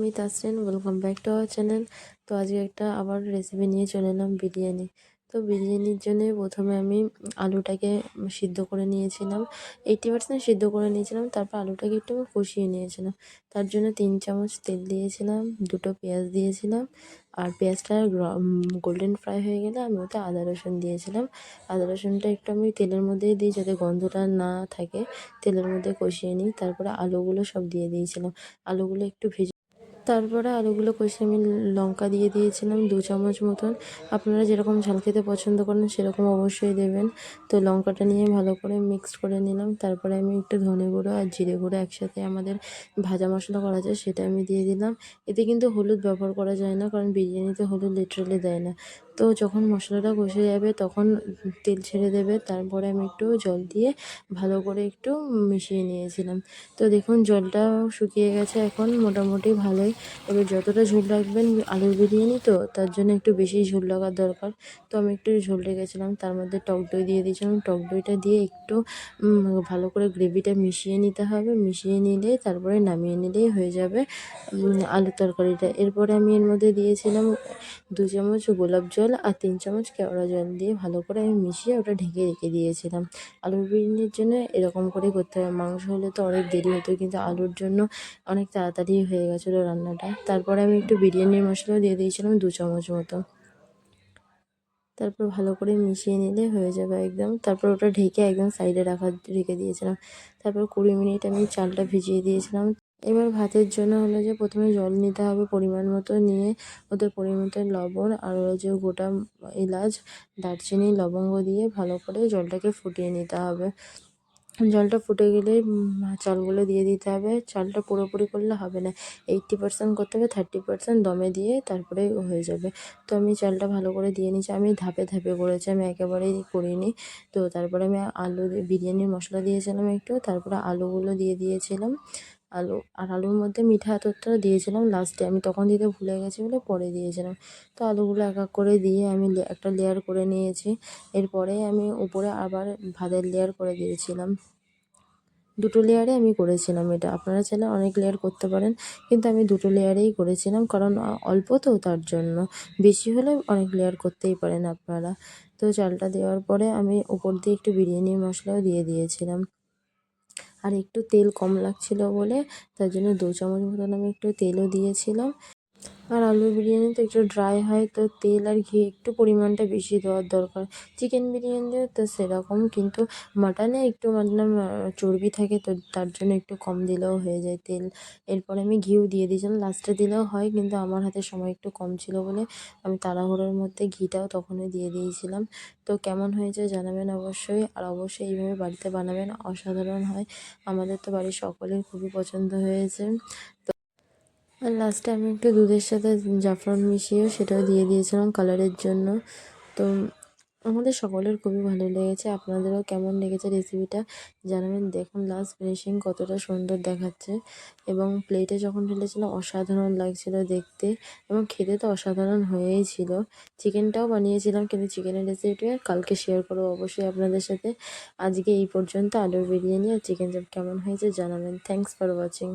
আমি Tasrin welcome back to our channel তো আজকে একটা আবার রেসিপি নিয়ে চলে এলাম বিরিয়ানি। তো বিরিয়ানির জন্য প্রথমে আমি আলুটাকে সিদ্ধ করে নিয়েছিলাম। এইটি পার্সেন্ট সিদ্ধ করে নিয়েছিলাম, তারপর আলুটাকে একটু আমি কষিয়ে নিয়েছিলাম। তার জন্য তিন চামচ তেল দিয়েছিলাম, দুটো পেঁয়াজ দিয়েছিলাম, আর পেঁয়াজটা গোল্ডেন ফ্রাই হয়ে গেলে আমি ওতে আদা রসুন দিয়েছিলাম। আদা রসুনটা একটু আমি তেলের মধ্যেই দিই যাতে গন্ধটা না থাকে। তেলের মধ্যে কষিয়ে নিই, তারপরে আলুগুলো সব দিয়ে দিয়েছিলাম। আলুগুলো একটু ভেজে তারপরে আলুগুলো কষে আমি লঙ্কা দিয়ে দিয়েছিলাম দু চামচ মতন। আপনারা যেরকম ঝাল খেতে পছন্দ করেন সেরকম অবশ্যই দেবেন। তো লঙ্কাটা নিয়ে ভালো করে মিক্সড করে নিলাম। তারপরে আমি একটু ধনে গুঁড়ো আর জিরে গুঁড়ো একসাথে আমাদের ভাজা মশলা করা যায় সেটা আমি দিয়ে দিলাম। এতে কিন্তু হলুদ ব্যবহার করা যায় না, কারণ বিরিয়ানিতে হলুদ লিটারালি দেয় না। তো যখন মশলাটা কষে যাবে তখন তেল ছেড়ে দেবে। তারপরে আমি একটু জল দিয়ে ভালো করে একটু মিশিয়ে নিয়েছিলাম। তো দেখুন, জলটাও শুকিয়ে গেছে এখন মোটামুটি ভালোই। এবার যতটা ঝোল রাখবেন আলুর বিরিয়ানি তো, তার জন্য একটু বেশি ঝোল লাগার দরকার। তো আমি একটু ঝোল রেখেছিলাম, তার মধ্যে টক দই দিয়ে দিয়েছিলাম। টক দইটা দিয়ে একটু ভালো করে গ্রেভিটা মিশিয়ে নিতে হবে। মিশিয়ে নিলে তারপরে নামিয়ে নিলেই হয়ে যাবে আলুর তরকারিটা। এরপরে আমি এর মধ্যে দিয়েছিলাম দু চামচ গোলাপ জল। আর তিন চামচ কেওড়া জল দিয়ে ভালো করে আমি মিশিয়ে ওটা ঢেকে রেখে দিয়েছিলাম। আলুর বিরিয়ানির জন্য এরকম করে করতে হবে মাংস হলে তো অনেক দেরি হতো, কিন্তু আলুর জন্য অনেক তাড়াতাড়ি হয়ে গেছিল রান্নাটা। তারপরে আমি একটু বিরিয়ানির মশলাও দিয়ে দিয়েছিলাম দু চামচ মতো। তারপর ভালো করে মিশিয়ে নিলে হয়ে যাবে একদম। তারপর ওটা ঢেকে একদম সাইডে রাখা, রেখে দিয়েছিলাম। তারপর কুড়ি মিনিট আমি চালটা ভিজিয়ে দিয়েছিলাম। এবার ভাতের জন্য হলো যে প্রথমে জল নিতে হবে পরিমাণ মতো নিয়ে ওতে পরিমাণ লবণ আর যে গোটা এলাচ, দারচিনি, লবঙ্গ দিয়ে ভালো করে জলটাকে ফুটিয়ে নিতে হবে। জলটা ফুটে গেলে চালগুলো দিয়ে দিতে হবে। চালটা পুরোপুরি করলে হবে না। এইট্টি পার্সেন্ট করতে হবে থার্টি পার্সেন্ট দমে দিয়ে তারপরে হয়ে যাবে। তো আমি চালটা ভালো করে দিয়ে নিয়েছি। আমি ধাপে ধাপে করেছি, আমি একেবারেই করিনি। তো তারপরে আমি আলু বিরিয়ানির মশলা দিয়েছিলাম একটু, তারপরে আলুগুলো দিয়ে দিয়েছিলাম। আলু, আর আলুর মধ্যে মিঠা আতরটা দিয়েছিলাম লাস্টে আমি তখন দিতে ভুলে গেছি বলে পরে দিয়েছিলাম। তো আলুগুলো এক এক করে দিয়ে আমি একটা লেয়ার করে নিয়েছি। এরপরে আমি উপরে আবার ভাতের লেয়ার করে দিয়েছিলাম। দুটো লেয়ারে আমি করেছিলাম এটা। আপনারা চাইলে অনেক লেয়ার করতে পারেন, কিন্তু আমি দুটো লেয়ারেই করেছিলাম কারণ অল্প তো তার জন্য। বেশি হলে অনেক লেয়ার করতেই পারেন আপনারা। তো চালটা দেওয়ার পরে আমি উপর দিয়ে একটু বিরিয়ানির মশলাও দিয়ে দিয়েছিলাম। আর একটু তেল কম লাগছিল বলে তার জন্য দু চামচ মতন আমি একটু তেলও দিয়েছিলাম। আর আলু বিরিয়ানি তো একটু ড্রাই হয়, তো তেল আর ঘি একটু পরিমাণটা বেশি দেওয়ার দরকার। চিকেন বিরিয়ানিও তো সেরকম, কিন্তু মাটনে একটু মাটনে চর্বি থাকে, তো তার জন্য একটু কম দিলেও হয়ে যায় তেল। এরপরে আমি ঘিও দিয়ে দিয়েছিলাম লাস্টে দিলেও হয়, কিন্তু আমার হাতে সময় একটু কম ছিল বলে আমি তাড়াহুড়োর মধ্যে ঘিটাও তখনই দিয়ে দিয়েছিলাম। তো কেমন হয়েছে জানাবেন অবশ্যই, আর অবশ্যই এইভাবে বাড়িতে বানাবেন অসাধারণ হয়। আমাদের তো বাড়ির সকলের খুবই পছন্দ হয়েছে। তো আর লাস্টে আমি একটু দুধের সাথে জাফরান মিশিয়েও সেটাও দিয়ে দিয়েছিলাম কালারের জন্য। তো আমাদের সকলের খুবই ভালো লেগেছে। আপনাদেরও কেমন লেগেছে রেসিপিটা জানাবেন। দেখুন লাস্ট ফিনিশিং কতটা সুন্দর দেখাচ্ছে। এবং প্লেটে যখন ঢেলেছিলাম অসাধারণ লাগছিল দেখতে। এবং খেতে তো অসাধারণ হয়েই ছিল। চিকেনটাও বানিয়েছিলাম, কিন্তু চিকেনের রেসিপিটা কালকে শেয়ার করব অবশ্যই আপনাদের সাথে। আজকে এই পর্যন্ত আলুর বিরিয়ানি আর চিকেন চাপ কেমন হয়েছে জানাবেন। Thanks for watching